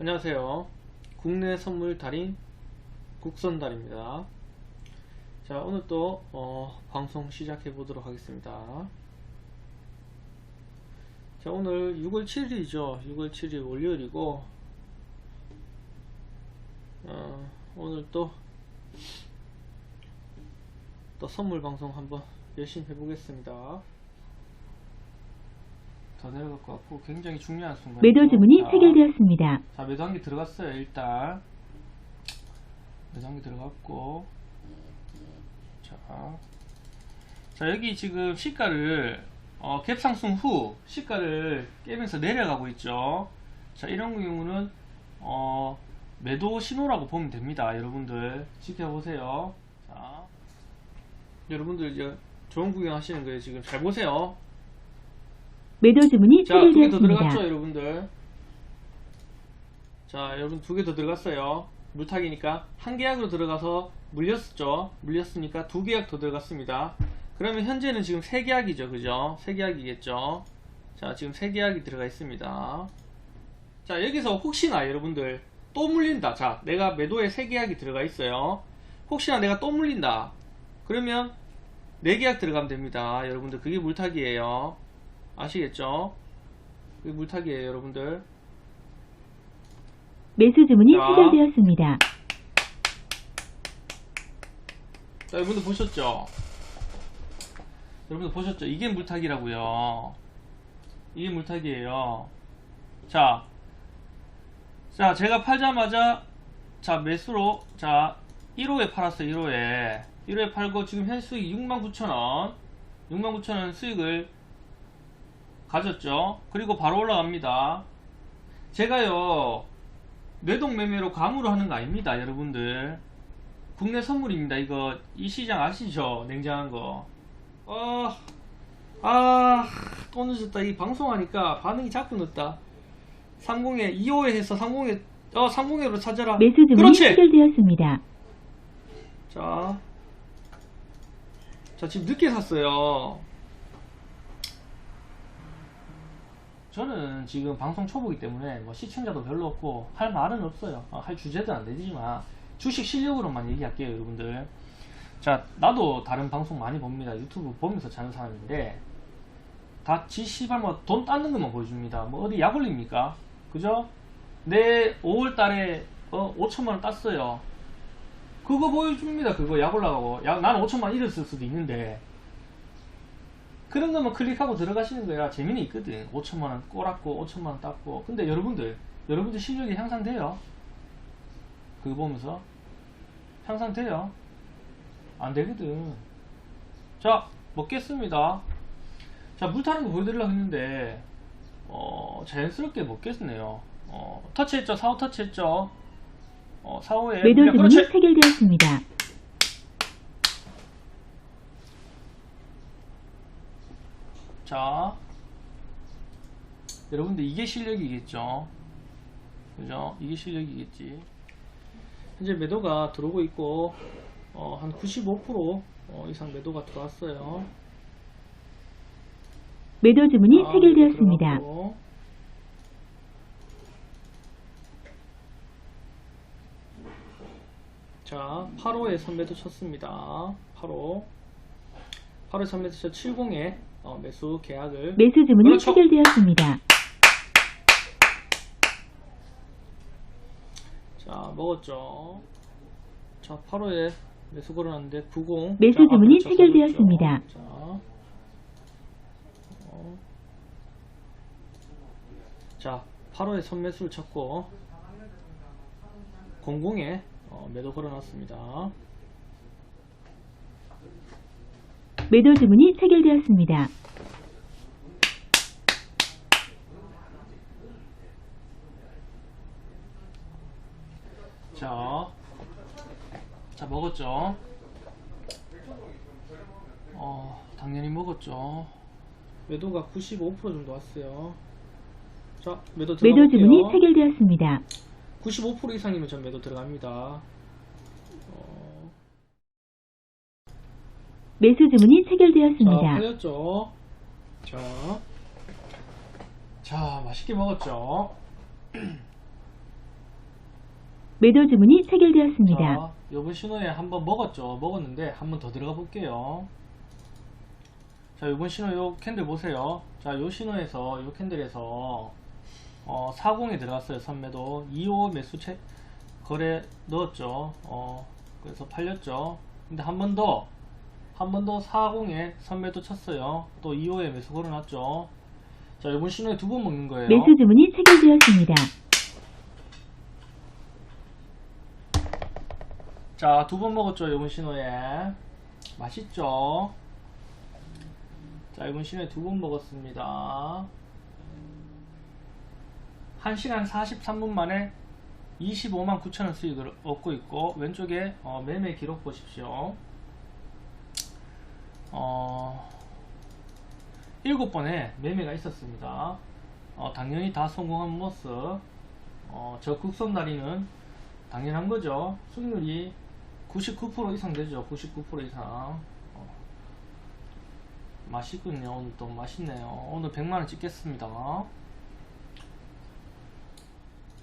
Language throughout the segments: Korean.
안녕하세요. 국내 선물 달인 국선 달입니다. 자, 오늘 또 어, 방송 시작해 보도록 하겠습니다. 자, 오늘 6월 7일이죠. 6월 7일 월요일이고, 어, 오늘 또, 또 선물 방송 한번 열심히 해보겠습니다. 더 내려갈 것 같고, 굉장히 중요한 순간. 매도 주문이 체결되었습니다. 자, 매도 한 개 들어갔어요, 일단. 매도 한 개 들어갔고. 자. 자, 여기 지금 시가를, 어, 갭 상승 후 시가를 깨면서 내려가고 있죠. 자, 이런 경우는, 어, 매도 신호라고 보면 됩니다. 여러분들. 지켜보세요. 자. 여러분들 이제 좋은 구경 하시는 거예요, 지금. 잘 보세요. 매도 주문이 자, 두 개 더 체결되었습니다. 들어갔죠, 여러분들. 자, 여러분 두 개 더 들어갔어요. 물타기니까 한 계약으로 들어가서 물렸었죠. 물렸으니까 두 계약 더 들어갔습니다. 그러면 현재는 지금 세 계약이죠, 그죠? 세 계약이겠죠. 자, 지금 세 계약이 들어가 있습니다. 자, 여기서 혹시나 여러분들 또 물린다. 자, 내가 매도에 세 계약이 들어가 있어요. 혹시나 내가 또 물린다. 그러면 네 계약 들어가면 됩니다. 여러분들 그게 물타기예요. 아시겠죠? 그게 물타기예요, 여러분들. 매수 주문이 자. 체결되었습니다. 자, 여러분들 보셨죠? 여러분들 보셨죠? 이게 물타기라고요. 이게 물타기예요. 자, 자, 제가 팔자마자 자 매수로 자 1호에 팔았어요. 1호에 1호에 팔고 지금 현 수익 69,000원, 69,000원 수익을 가졌죠. 그리고 바로 올라갑니다. 제가요 매동 매매로 감으로 하는 거 아닙니다, 여러분들. 국내 선물입니다. 이거 이 시장 아시죠? 냉장한 거. 어, 아, 또 늦었다. 이 방송하니까 반응이 자꾸 늦다. 30에 2호에 해서 30에 어 30회로 찾아라. 매수 주문이 그렇지. 체결되었습니다. 자, 자 지금 늦게 샀어요. 저는 지금 방송 초보기 때문에 뭐 시청자도 별로 없고 할 말은 없어요. 어, 할 주제도 안 되지만 주식 실력으로만 얘기할게요, 여러분들. 자, 나도 다른 방송 많이 봅니다. 유튜브 보면서 자는 사람인데 다 지시발 뭐돈 땄는 것만 보여줍니다. 뭐 어디 약 올립니까? 그죠? 내 5월 달에 어, 5천만 원 땄어요. 그거 보여줍니다. 그거 약 올라가고. 약, 나는 5천만 원 잃었을 수도 있는데. 그런 거만 클릭하고 들어가시는 거야. 재미는 있거든. 5천만 원 꼬랐고, 5천만 원 땄고. 근데 여러분들, 여러분들 실력이 향상돼요. 그거 보면서. 향상돼요. 안 되거든. 자, 먹겠습니다. 자, 물 타는 거 보여드리려고 했는데, 어, 자연스럽게 먹겠네요. 어, 터치했죠? 사후 터치했죠? 어, 사후에. 매도 물량- 주문이 그렇지! 체결되었습니다. 자, 여러분들 이게 실력이겠죠? 그죠? 이게 실력이겠지. 현재 매도가 들어오고 있고, 어, 한 95% 어, 이상 매도가 들어왔어요. 매도 주문이 아, 체결되었습니다. 자, 8호에 선매도 쳤습니다. 8호. 8호에 선매도 쳐 70에 어, 매수 계약을 매수 주문이 그렇죠. 체결되었습니다. 자, 먹었죠. 자, 8호에 매수 걸어놨는데 90. 매수 자, 주문이 체결되었습니다. 자, 어. 자, 8호에 선매수를 쳤고 00에 어, 매도 걸어놨습니다. 매도 주문이 체결되었습니다. 자, 자 먹었죠. 어, 당연히 먹었죠. 매도가 95% 정도 왔어요. 자, 매도 매도. 주문이 체결되었습니다. 95% 이상이면 전 매도 들어갑니다. 매수 주문이 자, 체결되었습니다. 팔렸죠. 자, 자, 맛있게 먹었죠. 매도 주문이 체결되었습니다. 자, 요번 신호에 한번 먹었죠. 먹었는데 한번 더 들어가 볼게요. 자, 요번 신호 요 캔들 보세요. 자, 요 신호에서 요 캔들에서 어, 40에 들어갔어요. 선매도 25 매수 채 거래 넣었죠. 어, 그래서 팔렸죠. 근데 한 번 더, 한 번 더 40에 선매도 쳤어요. 또 25에 매수 걸어놨죠. 자, 요번 신호에 두 번 먹는 거예요. 매수 주문이 체결되었습니다. 자, 두 번 먹었죠, 이번 신호에. 맛있죠? 자, 이번 신호에 두 번 먹었습니다. 1시간 43분 만에 25만 9천원 수익을 얻고 있고, 왼쪽에 어, 매매 기록 보십시오. 어, 7번에 매매가 있었습니다. 어, 당연히 다 성공한 모습. 어, 저 국선 날이는 당연한 거죠. 수익률이 99% 이상 되죠. 99% 이상. 어. 맛있군요. 오늘 또 맛있네요. 오늘 100만원 찍겠습니다.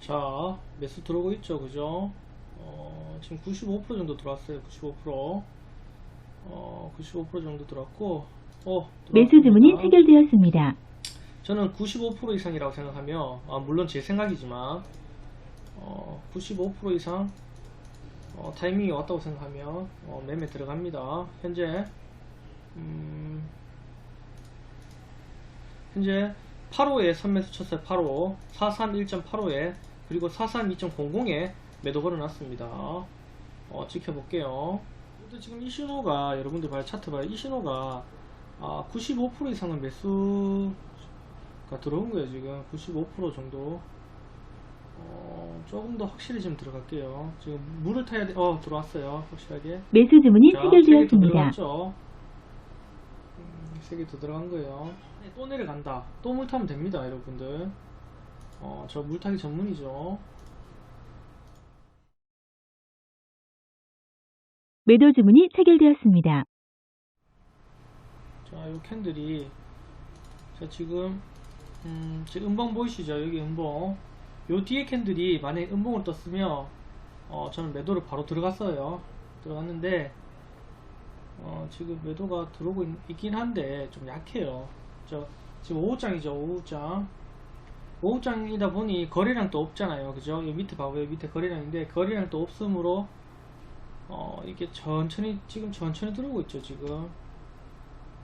자, 매수 들어오고 있죠. 그죠? 어, 지금 95% 정도 들어왔어요. 95%. 어, 95% 정도 들어왔고, 어, 매수 주문이. 체결되었습니다. 저는 95% 이상이라고 생각하며 아, 물론 제 생각이지만 어, 95% 이상 어, 타이밍이 왔다고 생각하며 어, 매매 들어갑니다. 현재 음, 현재 8호에 선매수 쳤어요. 8호 431.85에 그리고 432.00에 매도 걸어놨습니다. 어, 지켜볼게요. 근데 지금 이 신호가 여러분들 봐요 차트 봐요. 이 신호가 아, 95% 이상은 매수가 들어온 거예요 지금. 95% 정도. 어, 조금 더 확실히 좀 들어갈게요. 지금 물을 타야 돼, 어 들어왔어요 확실하게. 매수 주문이 체결되었습니다. 들어갔죠? 음, 세개 더 들어간 거예요. 네, 또 내려간다. 또 물 타면 됩니다 여러분들. 어, 저 물 타기 전문이죠 매도 주문이 체결되었습니다. 자, 요 캔들이 자 지금 음, 지금 음봉 보이시죠? 여기 음봉. 요 뒤에 캔들이 만약에 음봉을 떴으면 어, 저는 매도를 바로 들어갔어요. 들어갔는데 어, 지금 매도가 들어오고 있, 긴 한데 좀 약해요. 저 지금 5호장이죠. 5호장. 5호장이다 보니 거래량도 없잖아요. 그죠? 여기 밑에 봐봐요. 밑에 거래량인데 거래량도 없으므로 어, 이게 천천히 지금 천천히 들어오고 있죠. 지금.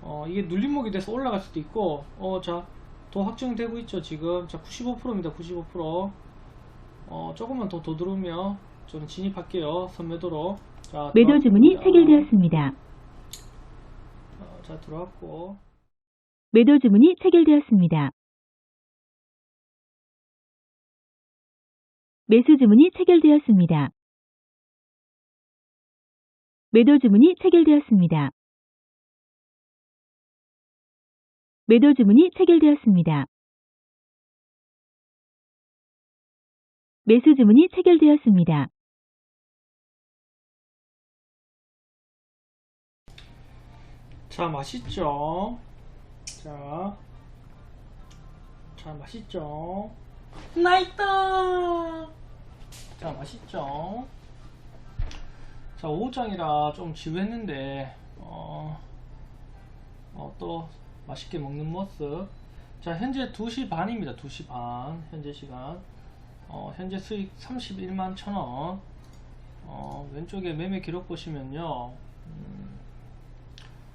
어, 이게 눌림목이 돼서 올라갈 수도 있고, 어, 자, 더 확정되고 있죠, 지금. 자, 95%입니다, 95%. 어, 조금만 더, 더 들어오면 저는 진입할게요, 선매도로. 자, 매도 주문이. 체결되었습니다. 어, 자, 들어왔고. 매도 주문이 체결되었습니다. 매수 주문이 체결되었습니다. 매도 주문이 체결되었습니다. 매도 주문이 체결되었습니다. 매수 주문이 체결되었습니다. 자, 맛있죠? 자, 자, 맛있죠? 나있다! 자, 맛있죠? 자, 5장이라 좀 지루했는데, 어, 어, 또 맛있게 먹는 모습. 자, 현재 2시 반입니다. 2시 반. 현재 시간. 어, 현재 수익 31만 1천원. 어, 왼쪽에 매매 기록 보시면요. 음,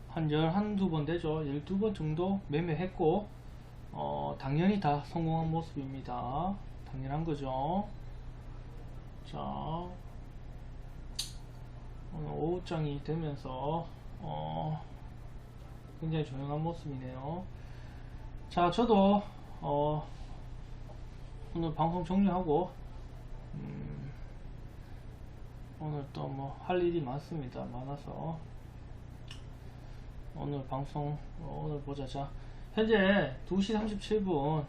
한 11번 되죠. 12번 정도 매매했고, 어, 당연히 다 성공한 모습입니다. 당연한 거죠. 자, 오후장이 되면서, 어, 굉장히 조용한 모습이네요. 자, 저도, 어, 오늘 방송 종료하고, 음, 오늘 또 뭐 할 일이 많습니다. 많아서. 오늘 방송 어, 오늘 보자 자 현재 2시 37분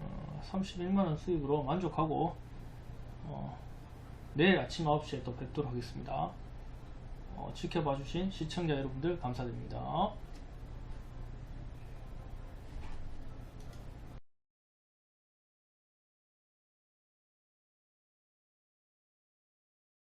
어, 31만원 수익으로 만족하고 어, 내일 아침 9시에 또 뵙도록 하겠습니다. 어, 지켜봐 주신 시청자 여러분들 감사드립니다